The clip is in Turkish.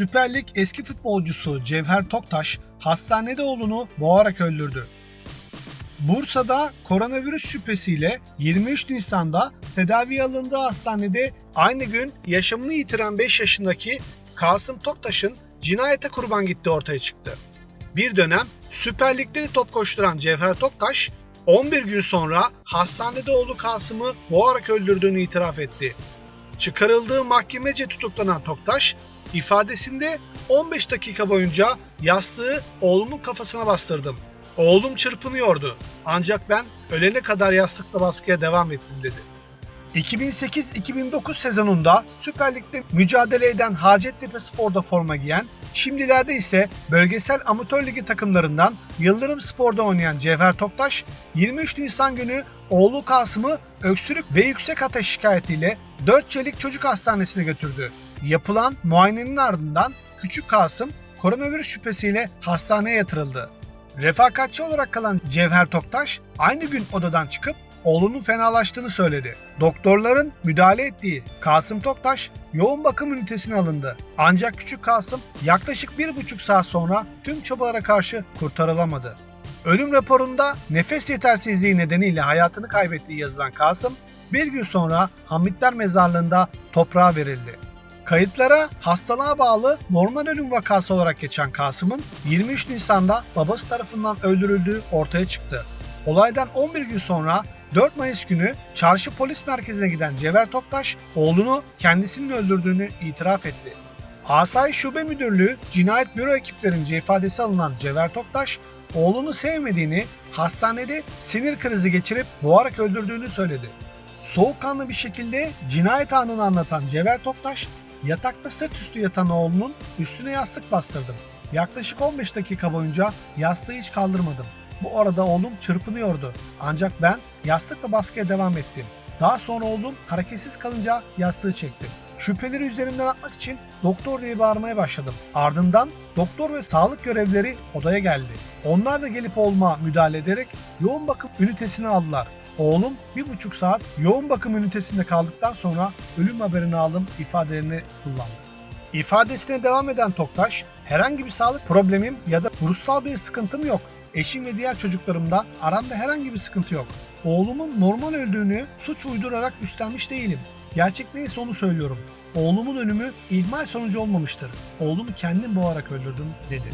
Süper Lig eski futbolcusu Cevher Toktaş hastanede oğlunu boğarak öldürdü. Bursa'da koronavirüs şüphesiyle 23 Nisan'da tedavi alındığı hastanede aynı gün yaşamını yitiren 5 yaşındaki Kasım Toktaş'ın cinayete kurban gittiği ortaya çıktı. Bir dönem Süper Lig'de de top koşturan Cevher Toktaş 11 gün sonra hastanede oğlu Kasım'ı boğarak öldürdüğünü itiraf etti. Çıkarıldığı mahkemece tutuklanan Toktaş ifadesinde 15 dakika boyunca yastığı oğlumun kafasına bastırdım. Oğlum çırpınıyordu. Ancak ben ölene kadar yastıkla baskıya devam ettim dedi. 2008-2009 sezonunda Süper Lig'de mücadele eden Hacettepe Spor'da forma giyen, şimdilerde ise bölgesel amatör ligi takımlarından Yıldırım Spor'da oynayan Cevher Toktaş, 23 Nisan günü oğlu Kasım'ı öksürük ve yüksek ateş şikayetiyle 4 Çelik Çocuk Hastanesi'ne götürdü. Yapılan muayenenin ardından küçük Kasım koronavirüs şüphesiyle hastaneye yatırıldı. Refakatçi olarak kalan Cevher Toktaş aynı gün odadan çıkıp oğlunun fenalaştığını söyledi. Doktorların müdahale ettiği Kasım Toktaş yoğun bakım ünitesine alındı. Ancak küçük Kasım yaklaşık bir buçuk saat sonra tüm çabalara karşı kurtarılamadı. Ölüm raporunda nefes yetersizliği nedeniyle hayatını kaybettiği yazılan Kasım bir gün sonra Hamitler Mezarlığı'nda toprağa verildi. Kayıtlara hastalığa bağlı normal ölüm vakası olarak geçen Kasım'ın 23 Nisan'da babası tarafından öldürüldüğü ortaya çıktı. Olaydan 11 gün sonra 4 Mayıs günü çarşı polis merkezine giden Cevher Toktaş oğlunu kendisinin öldürdüğünü itiraf etti. Asayiş Şube Müdürlüğü Cinayet Büro ekiplerince ifadesi alınan Cevher Toktaş, oğlunu sevmediğini, hastanede sinir krizi geçirip boğarak öldürdüğünü söyledi. Soğukkanlı bir şekilde cinayet anını anlatan Cevher Toktaş, yatakta sırt üstü yatan oğlunun üstüne yastık bastırdım. Yaklaşık 15 dakika boyunca yastığı hiç kaldırmadım. Bu arada oğlum çırpınıyordu. Ancak ben yastıkla baskıya devam ettim. Daha sonra oğlum hareketsiz kalınca yastığı çektim. Şüpheleri üzerimden atmak için doktor diye bağırmaya başladım. Ardından doktor ve sağlık görevlileri odaya geldi. Onlar da gelip oğluma müdahale ederek yoğun bakım ünitesine aldılar. Oğlum bir buçuk saat yoğun bakım ünitesinde kaldıktan sonra ölüm haberini aldım ifadelerini kullandı. İfadesine devam eden Toktaş, herhangi bir sağlık problemim ya da ruhsal bir sıkıntım yok. Eşim ve diğer çocuklarımda aramda herhangi bir sıkıntı yok. Oğlumun normal öldüğünü suç uydurarak üstlenmiş değilim. Gerçek neyse onu söylüyorum. Oğlumun ölümü ihmal sonucu olmamıştır. Oğlumu kendim boğarak öldürdüm dedi.